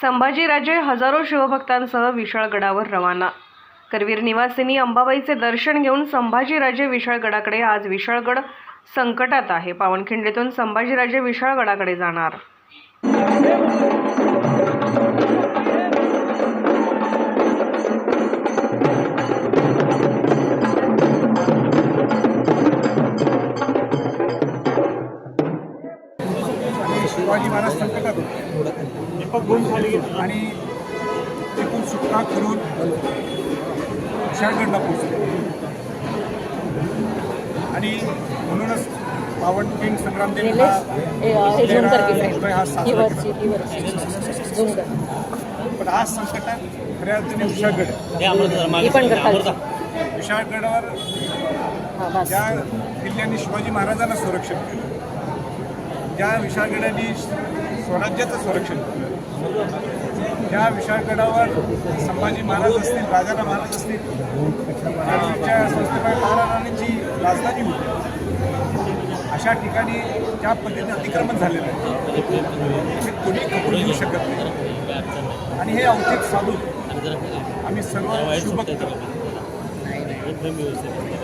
संभाजीराजे हजारो शिवभक्तांसह विशाळगडावर रवाना. करवीर निवासिनी अंबाबाईचे दर्शन घेऊन संभाजीराजे विशाळगडाकडे आज विशाळगड संकटात आहे. पावनखिंडीतून संभाजीराजे विशाळगडाकडे जाणार. शिवाजी महाराज संकटात आणि तिथून सुटका करून विशाळगडला पोहोचले. आणि म्हणूनच पावन किंग संग्राम दिन हा साजरा पण आज संकटात खऱ्या अर्थाने विशाळगड. ही विशाळगडावर हा ज्या किल्ल्याने शिवाजी महाराजांना संरक्षण केलं ज्या विशाळगडाने स्वराज्याचं संरक्षण केलं ज्या विशाळगडावर संभाजी महाराज असतील राजाराम महाराज असतील त्यांच्या संस्थेबाई महाराजांची राजधानी होती अशा ठिकाणी ज्या पद्धतीने अतिक्रमण झालेलं आहे ते कोणी कबूल घेऊ शकत नाही. आणि हे औचित साधून आम्ही सर्व शुभक्त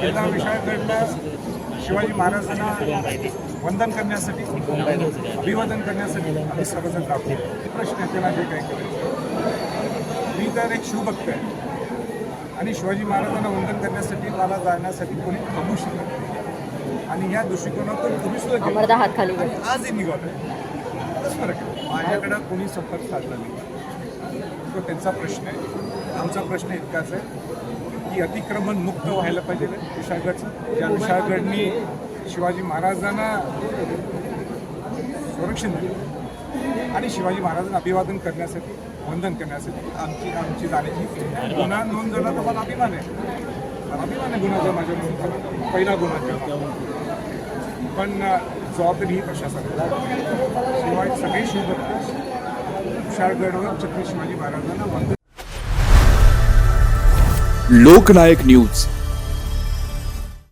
गेला विशाळगडला शिवाजी महाराजांना वंदन करण्यासाठी अभिवादन करण्यासाठी आम्ही सर्वजण राबतो प्रश्न आहे त्याला जे काही करायचं मी तर एक शिवभक्त आहे. आणि शिवाजी महाराजांना वंदन करण्यासाठी मला जाण्यासाठी कोणी थांबू शकत नाही. आणि या दृष्टिकोनातून तुम्ही सुद्धा आजही निघालो फरक आहे. माझ्याकडं कोणी संपर्क साधला नाही. तो त्यांचा प्रश्न आहे. आमचा प्रश्न इतकाच आहे. की अतिक्रमण मुक्त व्हायला पाहिजे विशाळगडचं ज्या विशाळगडनी शिवाजी महाराजांना संरक्षण दिलं आणि शिवाजी महाराजांना अभिवादन करण्यासाठी वंदन करण्यासाठी आमची आमची जाण्याची गुन्हा नोंद झाला तर मला अभिमान आहे. मला अभिमान आहे गुन्हा जर माझ्या नोंद पहिला गुन्हा केला. पण जबाबदारी ही प्रशासनाला शिवाय सगळे शिवभक्त विशाळगडवर छत्रपती शिवाजी महाराजांना वंदन लोकनायक न्यूज.